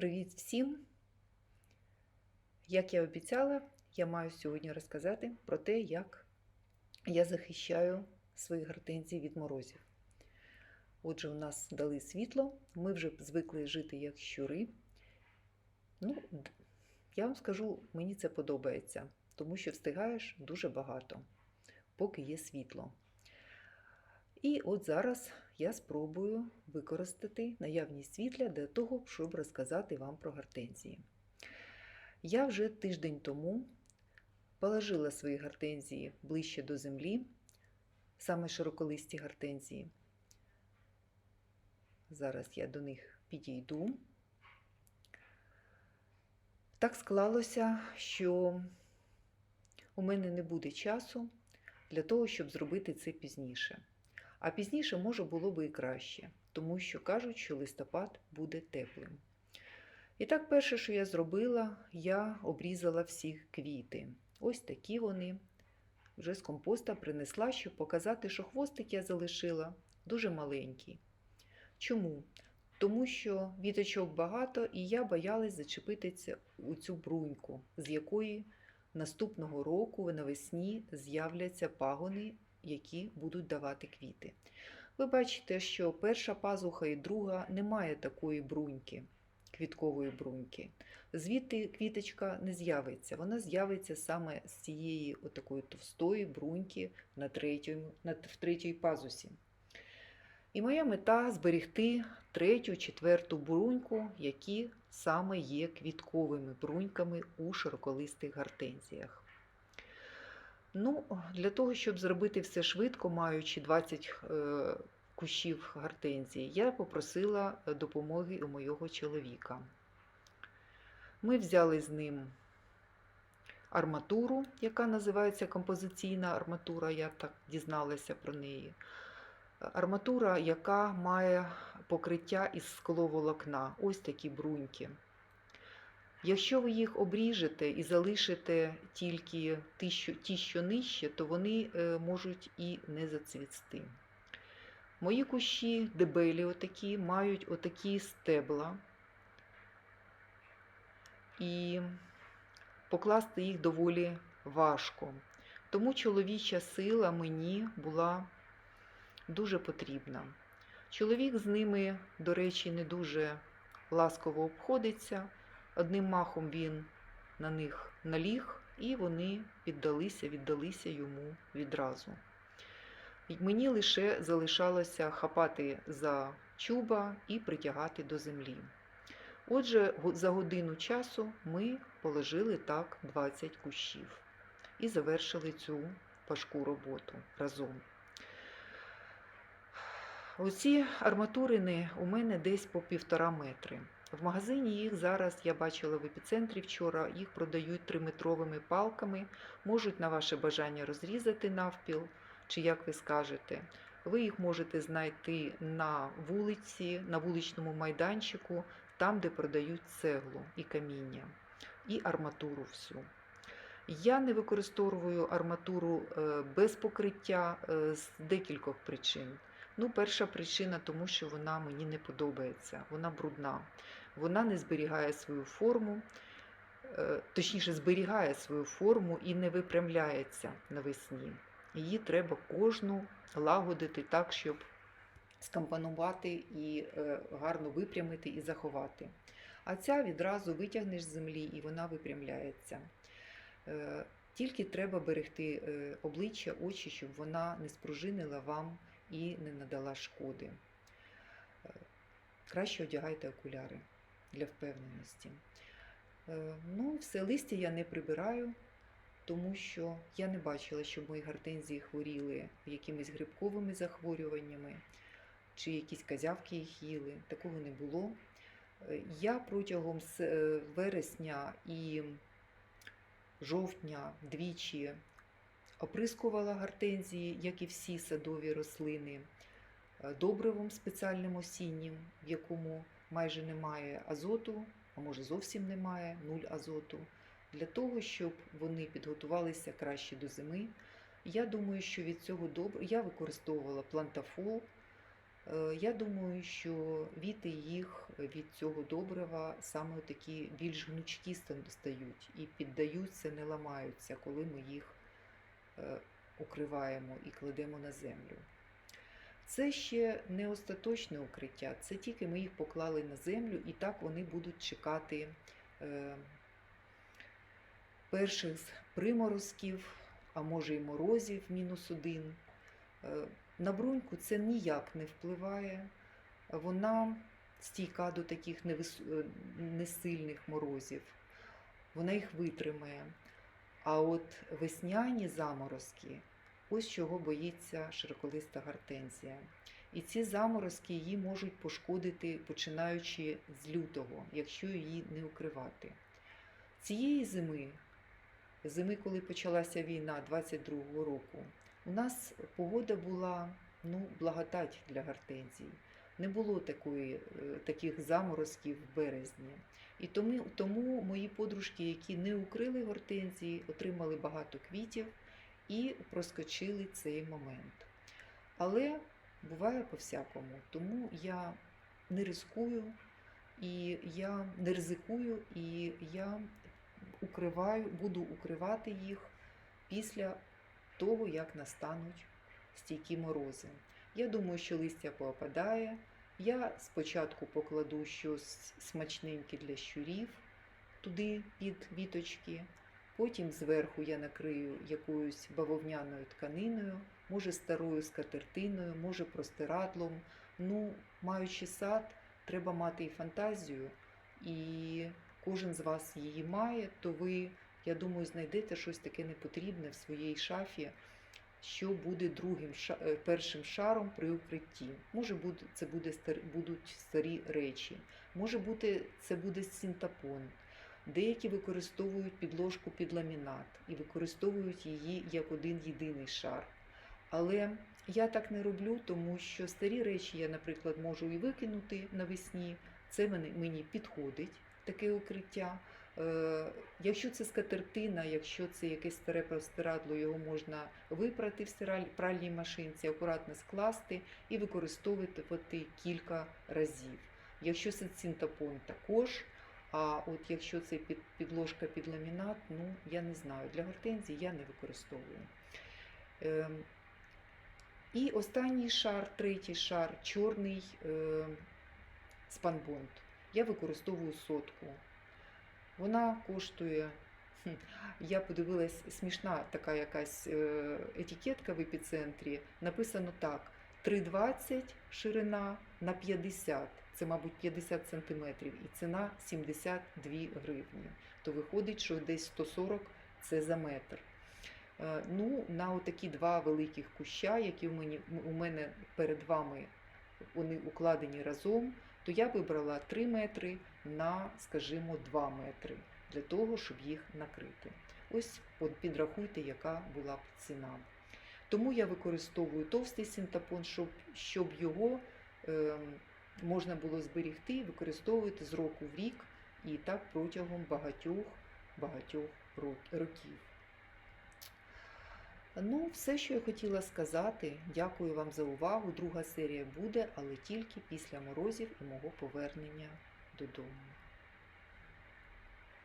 Привіт всім! Як я обіцяла, я маю сьогодні розказати про те, як я захищаю свої гортензії від морозів. Отже, у нас дали світло, ми вже звикли жити як щури. Ну, я вам скажу, мені це подобається, тому що встигаєш дуже багато, поки є світло. І от зараз я спробую використати наявність світла для того, щоб розказати вам про гортензії. Я вже тиждень тому положила свої гортензії ближче до землі, саме широколисті гортензії. Зараз я до них підійду. Так склалося, що у мене не буде часу для того, щоб зробити це пізніше. А пізніше може було би і краще, тому що кажуть, що листопад буде теплим. І так, перше, що я зробила, я обрізала всі квіти. Ось такі вони. Вже з компоста принесла, щоб показати, що хвостик я залишила дуже маленький. Чому? Тому що віточок багато, і я боялась зачепитися у цю бруньку, з якої наступного року навесні з'являться пагони які будуть давати квіти. Ви бачите, що перша пазуха і друга не має такої бруньки, квіткової бруньки. Звідти квіточка не з'явиться. Вона з'явиться саме з цієї отакої товстої бруньки на третьому, на, в третій пазусі. І моя мета зберегти третю, четверту бруньку, які саме є квітковими бруньками у широколистих гортензіях. Ну, Для того, щоб зробити все швидко, маючи 20 е, кущів гортензії, я попросила допомоги у моєго чоловіка. Ми взяли з ним арматуру, яка називається композиційна арматура, я так дізналася про неї. Арматура, яка має покриття із скловолокна, ось такі бруньки. Якщо ви їх обріжете і залишите тільки ті, що, ті, що нижче, то вони е, можуть і не зацвісти. Мої кущі дебелі отакі, мають отакі стебла, і покласти їх доволі важко. Тому чоловіча сила мені була дуже потрібна. Чоловік з ними, до речі, не дуже ласково обходиться. Одним махом він на них наліг, і вони піддалися, віддалися йому відразу. Мені лише залишалося хапати за чуба і притягати до землі. Отже, за годину часу ми положили так 20 кущів і завершили цю важку роботу разом. Оці арматурини у мене десь по півтора метри. В магазині їх зараз я бачила в епіцентрі вчора, їх продають триметровими палками, можуть на ваше бажання розрізати навпіл, чи як ви скажете. Ви їх можете знайти на вулиці, на вуличному майданчику, там, де продають цеглу і каміння, і арматуру всю. Я не використовую арматуру е, без покриття е, з декількох причин. Ну, перша причина, тому що вона мені не подобається, вона брудна. Вона не зберігає свою форму, е, точніше, зберігає свою форму і не випрямляється навесні. Її треба кожну лагодити так, щоб скомпонувати і е, гарно випрямити і заховати. А ця відразу витягнеш з землі і вона випрямляється. Е, тільки треба берегти обличчя, очі, щоб вона не спружинила вам і не надала шкоди. Краще одягайте окуляри для впевненості. Ну, все листя я не прибираю, тому що я не бачила, щоб мої гортензії хворіли якимись грибковими захворюваннями, чи якісь казявки їх їли. Такого не було. Я протягом вересня і жовтня двічі оприскувала гортензії, як і всі садові рослини, добривом спеціальним осіннім, в якому майже немає азоту, а може зовсім немає, нуль азоту, для того, щоб вони підготувалися краще до зими. Я думаю, що від цього добре. Я використовувала плантафол, Е, Я думаю, що віти їх від цього добрива саме такі більш гнучкі ста- стають і піддаються, не ламаються, коли ми їх е, укриваємо і кладемо на землю. Це ще не остаточне укриття, це тільки ми їх поклали на землю, і так вони будуть чекати е, перших приморозків, а може й морозів мінус один. Е, На бруньку це ніяк не впливає. Вона стійка до таких невис- е, несильних морозів, вона їх витримає. А от весняні заморозки, ось чого боїться широколиста гортензія. І ці заморозки її можуть пошкодити починаючи з лютого, якщо її не укривати. Цієї зими, зими, коли почалася війна 22-го року, у нас погода була ну, благодать для гортензій. Не було такої, е, таких заморозків в березні. І тому, тому мої подружки, які не укрили гортензії, отримали багато квітів і проскочили цей момент. Але буває по-всякому, тому я не ризикую, і я не ризикую, і я укриваю, буду укривати їх після того, як настануть стійкі морози. Я думаю, що листя поопадає. Я спочатку покладу щось смачненьке для щурів туди під віточки. Потім зверху я накрию якоюсь бавовняною тканиною, може старою скатертиною, може простирадлом. Ну, маючи сад, треба мати і фантазію, і кожен з вас її має, то ви, я думаю, знайдете щось таке непотрібне в своїй шафі, що буде другим ша- е, першим шаром при укритті. Може це буде стар- будуть старі речі, може бути, це буде синтапон. Деякі використовують підложку під ламінат і використовують її як один єдиний шар. Але я так не роблю, тому що старі речі я, наприклад, можу і викинути навесні. Це мені, підходить таке укриття. Е, якщо це скатертина, якщо це якесь старе простирадло, його можна випрати в пральній машинці, акуратно скласти і використовувати кілька разів. Якщо це цинтапон, також. А от якщо це під, підложка під ламінат, ну я не знаю. Для гортензії я не використовую. Ем, і останній шар, третій шар, чорний е, спанбонд. Я використовую сотку. Вона коштує, я подивилась, смішна така якась е, етикетка в епіцентрі. Написано так: 3,20 ширина на 50. Це, мабуть, 50 сантиметрів, і ціна 72 гривні. То виходить, що десь 140 це за метр. Е, Ну, на отакі два великих куща, які в мені, у мене перед вами вони укладені разом, то я вибрала 3 метри на, скажімо, 2 метри для того, щоб їх накрити. Ось підрахуйте, яка була б ціна. Тому я використовую товстий синтапон, щоб, щоб його можна було зберігти і використовувати з року в рік і так протягом багатьох багатьох років. Ну, все, що я хотіла сказати. Дякую вам за увагу. Друга серія буде, але тільки після морозів і мого повернення додому.